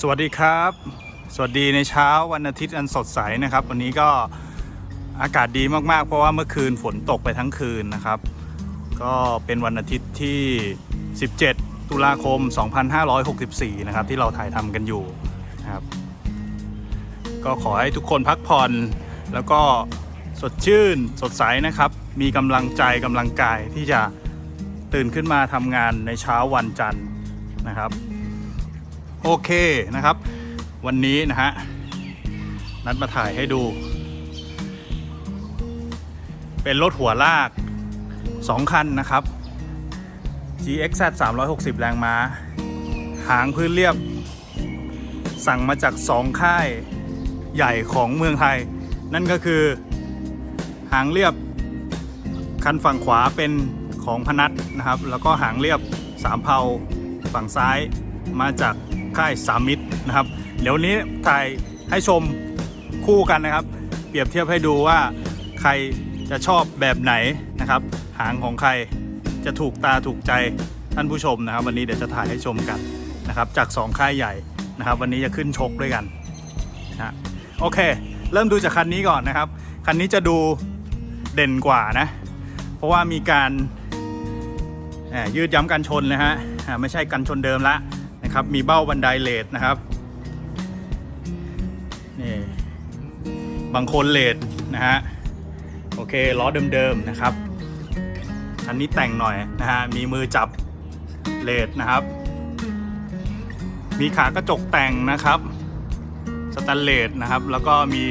สวัสดีครับ สวัสดีในเช้าวันอาทิตย์อันสดใสนะครับ วันนี้ก็อากาศดีมากๆ เพราะว่าเมื่อคืนฝนตกไปทั้งคืนนะครับ ก็เป็นวันอาทิตย์ที่ 17 ตุลาคม 2564 นะครับ ที่เราถ่ายทำกันอยู่นะครับ ก็ขอให้ทุกคนพักผ่อน แล้วก็สดชื่นสดใสนะครับ มีกำลังใจกำลังกายที่จะตื่นขึ้นมาทำงานในเช้าวันจันทร์นะครับ โอเคนะครับ วันนี้นะฮะนัดมาถ่ายให้ดู เป็นรถหัวลาก 2 คันนะครับ GXZ 360 แรงม้า หางพื้นเรียบ สั่งมาจาก 2 ค่ายใหญ่ของเมืองไทย นั่นก็คือ หางเรียบ คันฝั่งขวาเป็นของพนัทนะครับ แล้วก็หางเรียบสามเผาฝั่งซ้ายมาจาก ค่ายสามมิตรนะครับ เดี๋ยวนี้ถ่ายให้ชมคู่กันนะครับ เปรียบเทียบให้ดูว่าใครจะชอบแบบไหนนะครับ หางของใครจะถูกตาถูกใจท่านผู้ชมนะครับ วันนี้เดี๋ยวจะถ่ายให้ชมกันนะครับ จากสองค่ายใหญ่นะครับ วันนี้จะขึ้นชกด้วยกันนะโอเค เริ่มดูจากคันนี้ก่อนนะครับ คันนี้จะดูเด่นกว่านะ เพราะว่ามีการยืดย้ำกันชนนะฮะไม่ใช่กันชนเดิมละ นะครับ มีเบ้าบันไดเลดนะครับนี่บางคนเลดนะฮะโอเคล้อเดิมๆนะครับ อันนี้แต่งหน่อยนะฮะมีมือจับเลดนะครับ มีขากระจกแต่งนะครับสแตนเลสนะครับ แล้วก็มี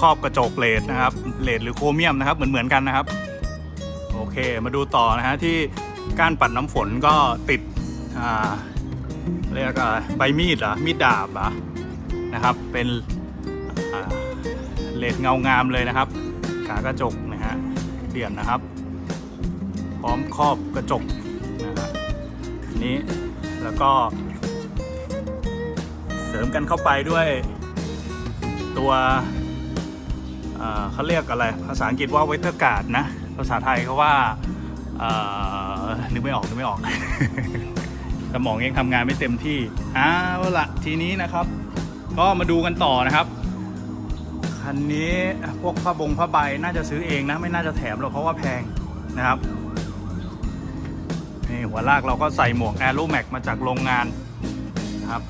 ครอบกระจกเลดนะครับเลดหรือโครเมียมนะครับเหมือนเหมือนๆกันนะครับ โอเคมาดูต่อนะฮะที่ก้านปัดน้ำฝนก็ติดอ่า เรียกอะไรใบมีดเหรอมีดดาบเหรอนะครับ เป็นเลดเงางามเลยนะครับ ขากระจกนะฮะเปลี่ยนนะครับ พร้อมครอบกระจกนะฮะนี้แล้วก็ เสริมกันเข้าไปด้วยตัวเขาเรียกอะไร ภาษาอังกฤษว่าเวทการ์ดนะ ภาษาไทยเขาว่านึกไม่ออกนึกไม่ออก สมองยังทำงานไม่เต็มที่เอาวละทีนี้นะครับ ก็มาดูกันต่อนะครับคันนี้พวกผ้าบงผ้าใบน่าจะซื้อเองนะไม่น่าจะแถมหรอกเพราะว่าแพงนะครับนี่หัวลากเราก็ใส่หมวก a อ r o m a x มาจากโรงงานนะครับ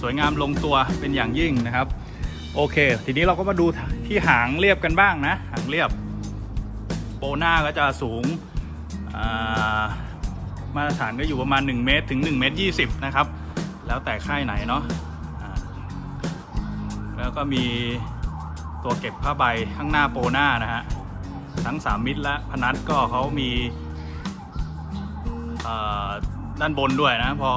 สวยงามลงตัวเป็นอย่างยิ่งนะครับ โอเค ทีนี้เราก็มาดูที่หางเรียบกันบ้างนะ หางเรียบ โปหน้าก็จะสูงอ่า มาตรฐานก็อยู่ประมาณ 1 เมตรถึง1เมตร20 นะครับ แล้วแต่ค่ายไหนเนาะแล้วก็มีตัวเก็บผ้าใบข้างหน้าโปหน้านะฮะทั้ง 3 มิตรและพนัทก็เขามีด้านบนด้วยนะ พอ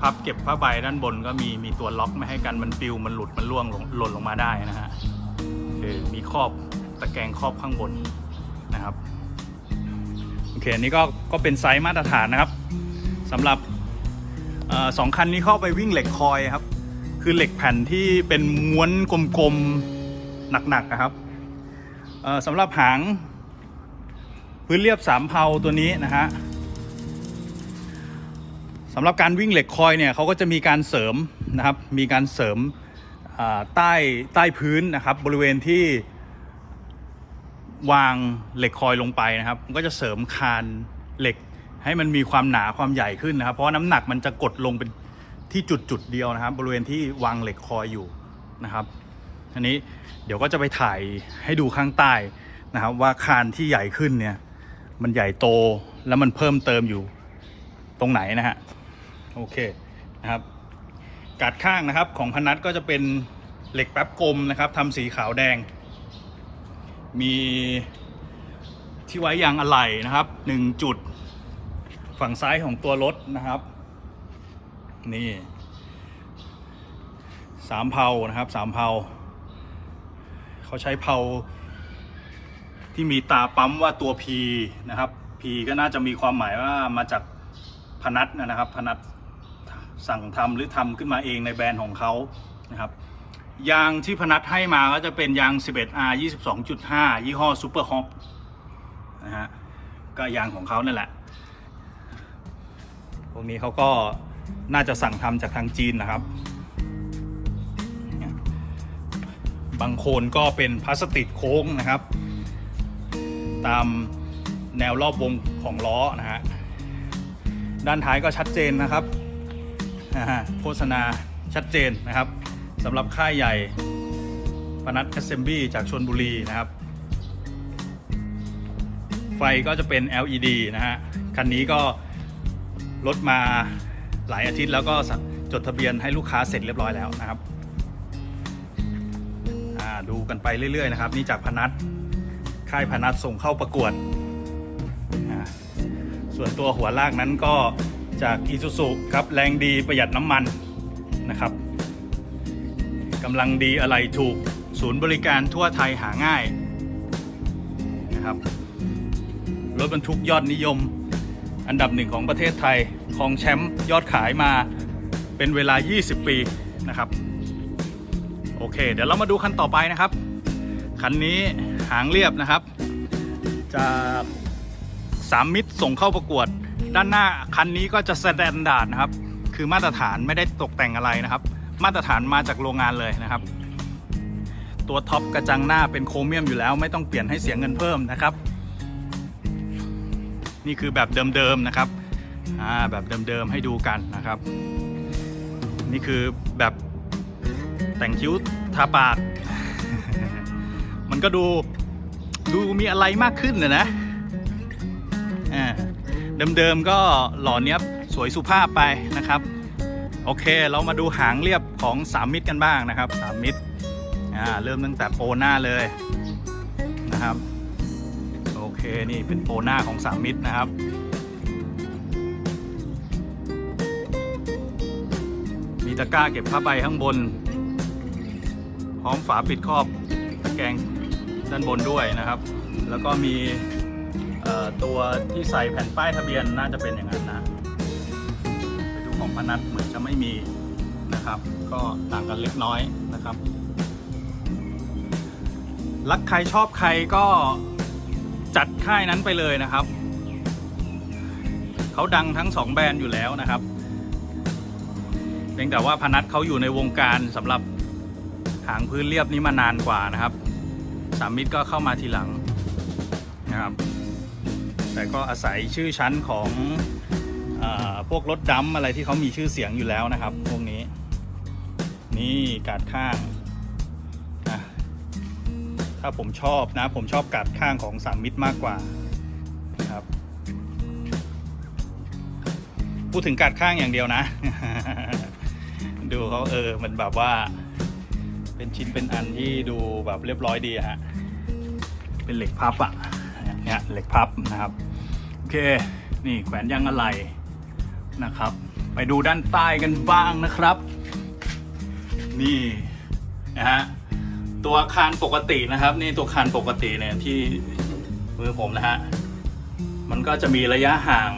พับเก็บผ้าใบด้านบนก็มีมีตัวล็อกไม่ให้กันมันปิวมันหลุดมันร่วงหล่นลงมาได้นะฮะคือมีครอบตะแกรงครอบข้างบนนะครับ อันนี้ก็ก็เป็นไซส์มาตรฐานนะครับสำหรับออสองคันนี้เข้าไปวิ่งเหล็กคอยครับ คือเหล็กแผ่นที่เป็นม้วนกลมๆหนักๆนะครับสำหรับหางพื้นเรียบสามเพาตัวนี้นะฮะสำหรับการวิ่งเหล็กคอยเนี่ยเขาก็จะมีการเสริมนะครับ มีการเสริมใต้ใต้พื้นนะครับ บริเวณที่ วางเหล็กคอยลงไปนะครับมันก็จะเสริมคานเหล็ก ให้มันมีความหนาความใหญ่ขึ้นนะครับ เพราะน้ำหนักมันจะกดลงเป็นที่จุดจุดเดียวนะครับ บริเวณที่วางเหล็กคอยอยู่นะครับอันนี้เดี๋ยวก็จะไปถ่ายให้ดูข้างใต้นะครับ ว่าคานที่ใหญ่ขึ้นเนี่ยมันใหญ่โตแล้วมันเพิ่มเติมอยู่ตรงไหนนะฮะโอเคนะครับกาดข้างนะครับของพนัทก็จะเป็นเหล็กแป๊บกลมนะครับทำสีขาวแดง มีที่ไว้ยางอะไหล่นะครับหนึ่งจุดฝั่งซ้ายของตัวรถนะครับ นี่สามเพานะครับสามเพาเขาใช้เพาที่มีตาปั๊มว่าตัว P นะครับ P ก็น่าจะมีความหมายว่ามาจากพนัทนะครับพนัทสั่งทำหรือทำขึ้นมาเองในแบรนด์ของเขานะครับ ยางที่พนัทให้มาก็จะเป็นยาง 11R 22.5 ยี่ห้อ Super Hop นะฮะ ก็ยางของเขานั่นแหละ พวกนี้เขาก็น่าจะสั่งทำจากทางจีนนะครับ บางโคนก็เป็นพลาสติกโค้งนะครับ ตามแนวรอบวงของล้อนะฮะ ด้านท้ายก็ชัดเจนนะครับโฆษณาชัดเจนนะครับ สำหรับค่ายใหญ่ปนัด SMB จากชนบุรีนะครับ ไฟก็จะเป็น LED นะฮะ คันนี้ก็รถมาหลายอาทิตย์แล้วก็จดทะเบียนให้ลูกค้าเสร็จเรียบร้อยแล้วนะครับ ดูกันไปเรื่อยๆนะครับ นี่จากพนัทค่ายพนัทส่งเข้าประกวด ส่วนตัวหัวลากนั้นก็จากอีซูซุครับแรงดีประหยัดน้ำมันนะครับ กำลังดีอะไรถูก ศูนย์บริการทั่วไทยหาง่ายนะครับรถบรรทุกยอดนิยม อันดับหนึ่งของประเทศไทยครองแชมป์ยอดขายมาเป็นเวลา 20 ปีนะครับ โอเค เดี๋ยวเรามาดูคันต่อไปนะครับ คันนี้หางเรียบนะครับ จากสามมิตรส่งเข้าประกวด ด้านหน้าคันนี้ก็จะสแตนดาร์ดนะครับ คือมาตรฐานไม่ได้ตกแต่งอะไรนะครับ มาตรฐานมาจากโรงงานเลยนะครับ ตัวท็อปกระจังหน้าเป็นโครเมียมอยู่แล้ว ไม่ต้องเปลี่ยนให้เสียเงินเพิ่มนะครับ นี่คือแบบเดิมๆนะครับแบบเดิมๆให้ดูกันนะครับ นี่คือแบบแต่งคิ้วทาปาก มันก็ดูดูมีอะไรมากขึ้นนะนะเดิมๆก็หล่อเนี้ยบสวยสุภาพไปนะครับ โอเค เรามาดูหางเรียบของสามมิตรกันบ้างนะครับสามมิตรอ่าเริ่มตั้งแต่โปหน้าเลยนะครับโอเคนี่เป็นโปหน้าของสามมิตรนะครับมีตะกร้าเก็บผ้าใบข้างบน พร้อมฝาปิดครอบตะแกรงด้านบนด้วยนะครับ แล้วก็มีตัวที่ใส่แผ่นป้ายทะเบียนน่าจะเป็นอย่างนั้นนะ ไปดูของพนัทเหมือนจะไม่มีนะครับ ก็ต่างกันเล็กน้อยนะครับ รักใครชอบใครก็จัดค่ายนั้นไปเลยนะครับ เขาดังทั้งสองแบรนด์อยู่แล้วนะครับเพียงแต่ว่าพนัทเขาอยู่ในวงการสำหรับหางพื้นเรียบนี้มานานกว่านะครับ สามมิตรก็เข้ามาทีหลังนะครับ แต่ก็อาศัยชื่อชั้นของ พวกรถดัมอะไรที่เขามีชื่อเสียงอยู่แล้วนะครับ พวกนี้ นี่กาดข้างนะถ้าผมชอบนะ ผมชอบกาดข้างของสามมิตรมากกว่านะครับ พูดถึงกาดข้างอย่างเดียวนะ ดูเขาเออมันแบบว่า เป็นชิ้นเป็นอันที่ดูแบบเรียบร้อยดีฮะเป็นเหล็กพับอะเนี่ยเหล็กพับนะครับ โอเค นี่แขวนยางอะไหล่ นะครับ ไปดูด้านใต้กันบ้างนะครับ นี่นะฮะตัวคานปกตินะครับ นี่ตัวคานปกติเนี่ยที่มือผมนะฮะมันก็จะมีระยะห่าง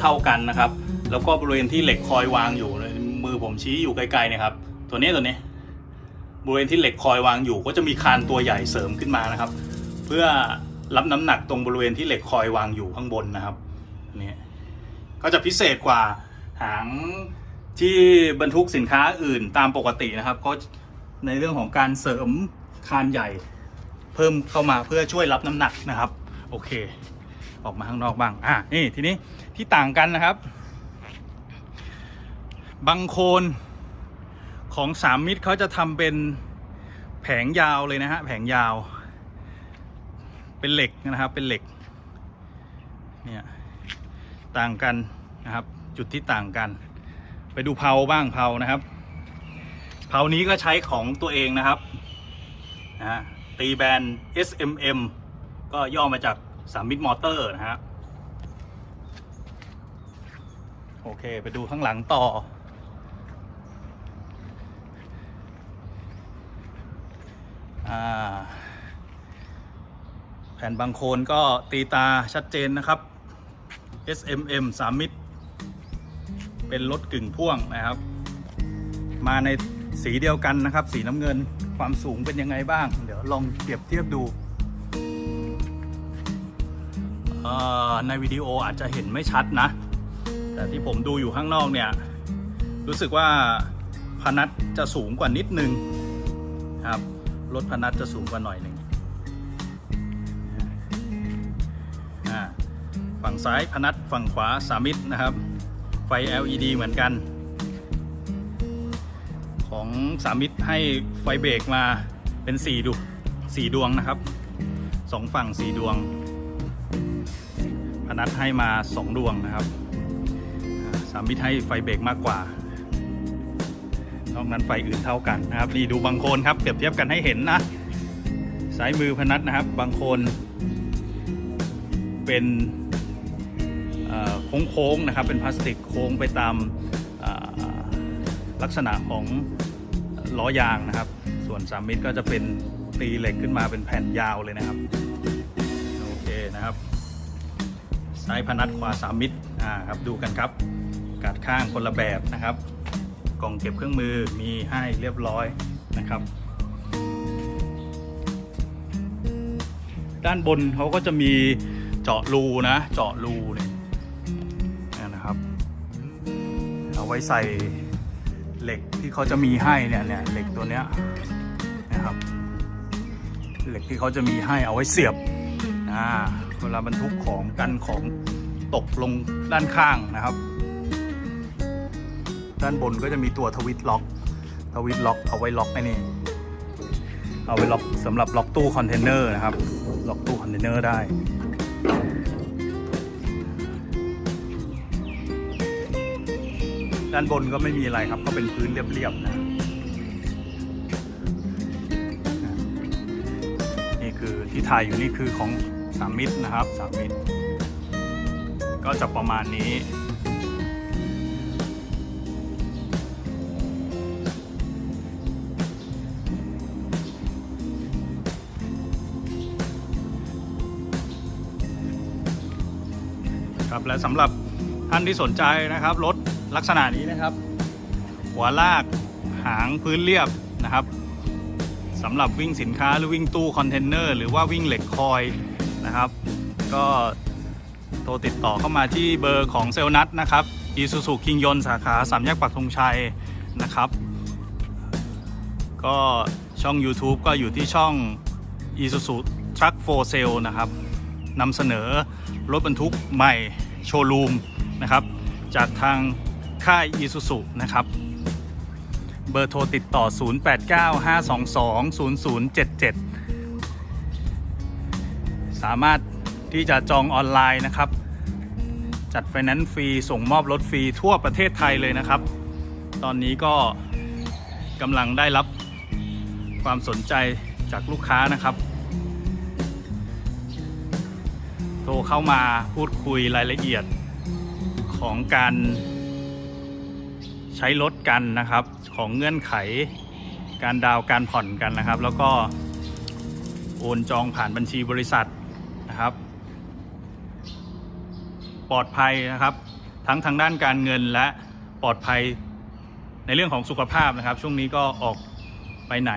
เท่าๆกันนะครับ แล้วก็บริเวณที่เหล็กคอยวางอยู่มือผมชี้อยู่ไกลๆเนะครับ ตัวนี้ตัวนี้บริเวณที่เหล็กคอยวางอยู่ ก็จะมีคานตัวใหญ่เสริมขึ้นมานะครับ เพื่อรับน้ำหนักตรงบริเวณที่เหล็กคอยวางอยู่ข้างบนนะครับนี่ก็จะพิเศษกว่า หางที่บรรทุกสินค้าอื่นตามปกตินะครับก็ในเรื่องของการเสริมคานใหญ่ เพิ่มเข้ามาเพื่อช่วยรับน้ำหนักนะครับ โอเค ออกมาข้างนอกบ้างอะนี่ทีนี้ที่ต่างกันนะครับบางโคนของสามมิตรเขาจะทำเป็นแผงยาวเลยนะฮะแผงยาว เป็นเหล็กนะครับเป็นเหล็กเนี่ยต่างกันนะครับ จุดที่ต่างกัน ไปดูเพาบ้างเพานะครับเพานี้ก็ใช้ของตัวเองนะครับนะฮะตีแบรนด์ SMM ก็ย่อมาจากสามมิตรมอเตอร์นะฮะโอเค ไปดูข้างหลังต่อ อ่าแผ่นบางโคนก็ตีตาชัดเจนนะครับ SMM 3มิตร เป็นรถกึ่งพ่วงนะครับ มาในสีเดียวกันนะครับ สีน้ำเงินความสูงเป็นยังไงบ้าง เดี๋ยวลองเปรียบเทียบดูในวิดีโออาจจะเห็นไม่ชัดนะ แต่ที่ผมดูอยู่ข้างนอกเนี่ย รู้สึกว่าพนัทจะสูงกว่านิดนึงครับรถพนัสจะสูงกว่าหน่อยหนึ่งฝั่งซ้ายพนัสฝั่งขวาสามิตรนะครับ ไฟ LED เหมือนกัน ของสามิตรให้ไฟเบรกมาเป็น4ดู4ดวงนะครับสองฝั่ง4ดวง พนัสให้มา2ดวงนะครับสามิตรให้ไฟเบรกมากกว่านอกนั้นไฟอื่นเท่ากันนะครับนี่ดูบางโคนครับเปรียบเทียบกันให้เห็นนะซ้ายมือพนัสนะครับบางโคนเป็น โค้งๆนะครับเป็นพลาสติกโค้งไปตามลักษณะของล้อยางนะครับ ส่วนสามมิตรก็จะเป็นตีเหล็กขึ้นมาเป็นแผ่นยาวเลยนะครับโอเคนะครับซ้ายพนัสขวาสามมิตรอ่าครับดูกันครับกาดข้างคนละแบบนะครับกล่องเก็บเครื่องมือมีให้เรียบร้อยนะครับ ด้านบนเขาก็จะมีเจาะรูนะเจาะรูเนี่ย เอาไว้ใส่เหล็กที่เขาจะมีให้เนี่ยเนี่ยเหล็กตัวเนี้ยนะครับเหล็กที่เขาจะมีให้เอาไว้เสียบอ่าเวลาบรรทุกของกันของตกลงด้านข้างนะครับ ด้านบนก็จะมีตัวทวิตล็อกทวิตล็อกเอาไว้ล็อกไอ้นี่เอาไว้ล็อกสำหรับล็อกตู้คอนเทนเนอร์นะครับล็อกตู้คอนเทนเนอร์ได้ ด้านบนก็ไม่มีอะไรครับ ก็เป็นพื้นเรียบๆนะนี่คือที่ถ่ายอยู่นี่คือของสามมิตรนะครับสามมิตร ก็จะประมาณนี้ครับและสำหรับท่านที่สนใจนะครับรถ ลักษณะนี้นะครับ หัวลากหางพื้นเรียบนะครับสำหรับวิ่งสินค้าหรือวิ่งตู้คอนเทนเนอร์หรือว่าวิ่งเหล็กคอยนะครับ ก็โทรติดต่อเข้ามาที่เบอร์ของเซลนัทนะครับอีซูซูคิงยนสาขาสามแยกปักธงชัยนะครับ ก็ช่อง YouTube ก็อยู่ที่ช่อง Isuzu Truck for Sale นะครับนำเสนอรถบรรทุกใหม่โชว์รูมนะครับ จากทาง ค่าย i s u z u นะครับ เบอร์โทรติดต่อ 0895220077 สามารถที่จะจองออนไลน์นะครับ จัดไฟแนนซ์ฟรี ส่งมอบรถฟรีทั่วประเทศไทยเลยนะครับ ตอนนี้ก็กำลังได้รับความสนใจจากลูกค้านะครับ โทรเข้ามาพูดคุยรายละเอียดของการ ใช้รถกันนะครับ ของเงื่อนไขการดาวน์การผ่อนกันนะครับ แล้วก็โอนจองผ่านบัญชีบริษัทนะครับ ปลอดภัยนะครับ ทั้งทางด้านการเงินและปลอดภัยในเรื่องของสุขภาพนะครับ ช่วงนี้ก็ออกไปไหน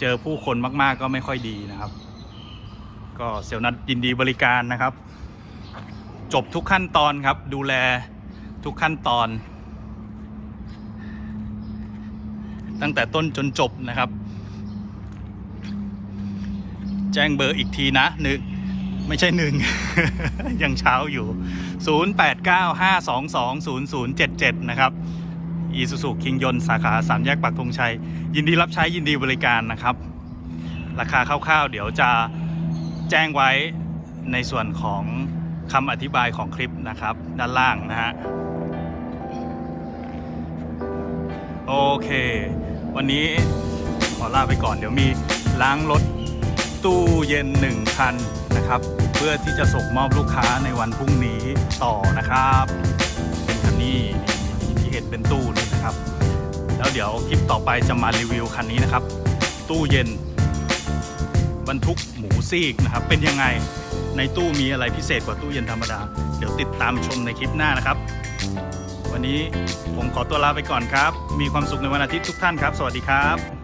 เจอผู้คนมาก ๆ ก็ไม่ค่อยดีนะครับ ก็เซลล์นัดยินดีบริการนะครับ จบทุกขั้นตอนครับ ดูแลทุกขั้นตอน ตั้งแต่ต้นจนจบนะครับ แจ้งเบอร์อีกทีนะหนึ่งไม่ใช่หนึ่งยังเช้าอยู่ 0895220077 นะครับอีซูซูคิงยนสาขาสามแยกปักธงชัย ยินดีรับใช้ยินดีบริการนะครับ ราคาคร่าวๆ เดี๋ยวจะแจ้งไว้ในส่วนของคำอธิบายของคลิปนะครับ ด้านล่างนะฮะ โอเค วันนี้ขอลาไปก่อนเดี๋ยวมีล้างรถตู้เย็นหนึ่งคันนะครับ เพื่อที่จะส่งมอบลูกค้าในวันพรุ่งนี้ต่อนะครับ เป็นคันนี้ที่เห็นเป็นตู้นี่นะครับ แล้วเดี๋ยวคลิปต่อไปจะมารีวิวคันนี้นะครับ ตู้เย็น บรรทุกหมูซีกนะครับ เป็นยังไงในตู้มีอะไรพิเศษกว่าตู้เย็นธรรมดา เดี๋ยวติดตามชมในคลิปหน้านะครับ วันนี้ผมขอตัวลาไปก่อนครับ มีความสุขในวันอาทิตย์ทุกท่านครับ สวัสดีครับ